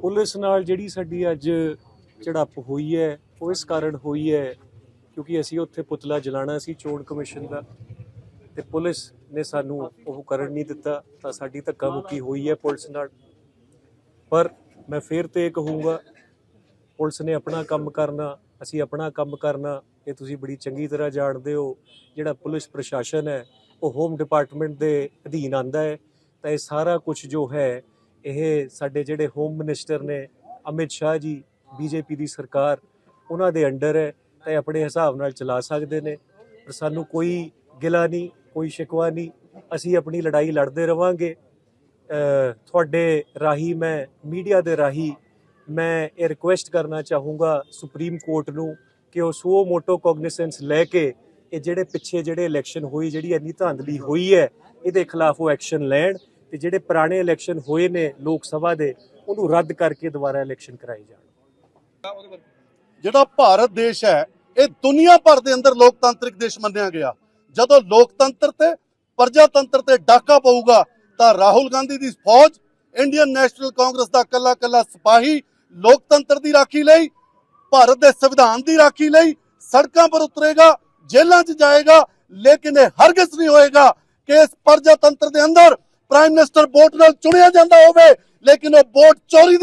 Police ਨਾਲ ਜਿਹੜੀ ਸਾਡੀ ਅੱਜ ਝੜਪ ਹੋਈ ਹੈ, ਉਹ ਇਸ ਕਾਰਨ ਹੋਈ ਹੈ ਕਿਉਂਕਿ ਅਸੀਂ ਉੱਥੇ ਪੁਤਲਾ ਜਲਾਣਾ ਸੀ ਚੋਣ ਕਮਿਸ਼ਨ ਦਾ ਤੇ ਪੁਲਿਸ ਨੇ ਸਾਨੂੰ ਉਹ ਕਰਨ ਨਹੀਂ ਦਿੱਤਾ, ਤਾਂ ਸਾਡੀ ਧੱਕਾ ਮੁੱਕੀ ਹੋਈ ਹੈ ਪੁਲਿਸ ਨਾਲ। ਪਰ ਮੈਂ ਫੇਰ ਤੇ ਕਹੂੰਗਾ, ਪੁਲਿਸ ਨੇ ਆਪਣਾ ਕੰਮ ਕਰਨਾ, ਅਸੀਂ ਆਪਣਾ ਕੰਮ ਕਰਨਾ, ਇਹ ਤੁਸੀਂ ਬੜੀ ਚੰਗੀ ਤਰ੍ਹਾਂ ਜਾਣਦੇ ਹੋ, ਜਿਹੜਾ ਪੁਲਿਸ ਪ੍ਰਸ਼ਾਸਨ ਹੈ, ਉਹ ਹੋਮ ਡਿਪਾਰਟਮੈਂਟ ਦੇ ਅਧੀਨ ਆਂਦਾ ਹੈ, ਤਾਂ ਇਹ ਸਾਰਾ ਕੁਝ ਜੋ ਹੈ ਇਹ ਸਾਡੇ ਜਿਹੜੇ ਹੋਮ ਮਿਨਿਸਟਰ ਨੇ ਅਮਿਤ ਸ਼ਾਹ ਜੀ ਬੀਜੇਪੀ ਦੀ ਸਰਕਾਰ, ਉਹਨਾਂ ਦੇ ਅੰਡਰ ਹੈ, ਤਾਂ ਇਹ ਆਪਣੇ ਹਿਸਾਬ ਨਾਲ ਚਲਾ ਸਕਦੇ ਨੇ। ਪਰ ਸਾਨੂੰ ਕੋਈ ਗਿਲਾ ਨਹੀਂ, ਕੋਈ ਸ਼ਿਕਵਾ ਨਹੀਂ, ਅਸੀਂ ਆਪਣੀ ਲੜਾਈ ਲੜਦੇ ਰਵਾਂਗੇ। ਤੁਹਾਡੇ ਰਾਹੀਂ ਮੈਂ ਮੀਡੀਆ ਦੇ ਰਾਹੀਂ ਮੈਂ ਇਹ ਰਿਕੁਐਸਟ ਕਰਨਾ ਚਾਹੂੰਗਾ ਸੁਪਰੀਮ ਕੋਰਟ ਨੂੰ ਕਿ ਉਹ ਸੋ ਮੋਟੋ ਕੋਗਨੀਸੈਂਸ ਲੈ ਕੇ ਇਹ ਜਿਹੜੇ ਪਿੱਛੇ ਜਿਹੜੇ ਇਲੈਕਸ਼ਨ ਹੋਈ, ਜਿਹੜੀ ਇੰਨੀ ਧਾਂਦਲੀ ਹੋਈ ਹੈ, ਇਹਦੇ ਖਿਲਾਫ ਉਹ ਐਕਸ਼ਨ ਲੈਣ। ਤੇ ਜਿਹੜੇ ਪੁਰਾਣੇ ਇਲੈਕਸ਼ਨ ਹੋਏ ਨੇ ਲੋਕ ਸਭਾ ਦੇ, ਉਹਨੂੰ ਰੱਦ ਕਰਕੇ ਦੁਬਾਰਾ ਇਲੈਕਸ਼ਨ ਕਰਾਏ ਜਾਣ। ਜਿਹੜਾ ਭਾਰਤ ਦੇਸ਼ ਹੈ, ਇਹ ਦੁਨੀਆ ਭਰ ਦੇ ਅੰਦਰ ਲੋਕਤਾਂਤਰਿਕ ਦੇਸ਼ ਮੰਨਿਆ ਗਿਆ। ਜਦੋਂ ਲੋਕਤੰਤਰ ਤੇ ਪ੍ਰਜਾਤੰਤਰ ਤੇ ਡਾਕਾ ਪਊਗਾ, ਤਾਂ ਰਾਹੁਲ ਗਾਂਧੀ ਦੀ ਫੌਜ, ਇੰਡੀਅਨ ਨੈਸ਼ਨਲ ਕਾਂਗਰਸ ਦਾ ਕੱਲਾ ਕੱਲਾ ਸਿਪਾਹੀ ਲੋਕਤੰਤਰ ਦੀ ਰਾਖੀ ਲਈ, ਭਾਰਤ ਦੇ ਸੰਵਿਧਾਨ ਦੀ ਰਾਖੀ ਲਈ ਸੜਕਾਂ ਪਰ ਉਤਰੇਗਾ, ਜੇਲ੍ਹਾਂ 'ਚ ਜਾਏਗਾ, ਲੇਕਿਨ ਇਹ ਹਰਗਿਜ਼ ਨਹੀਂ ਹੋਏਗਾ ਕਿ ਇਸ ਪ੍ਰਜਾਤੰਤਰ ਦੇ ਅੰਦਰ ਪ੍ਰਾਈਮ ਮਿਨਿਸਟਰ ਵੋਟ ਨਾਲ ਚੁਣਿਆ ਜਾਂਦਾ ਹੋਵੇ ਲੇਕਿਨ ਉਹ ਵੋਟ ਚੋਰੀ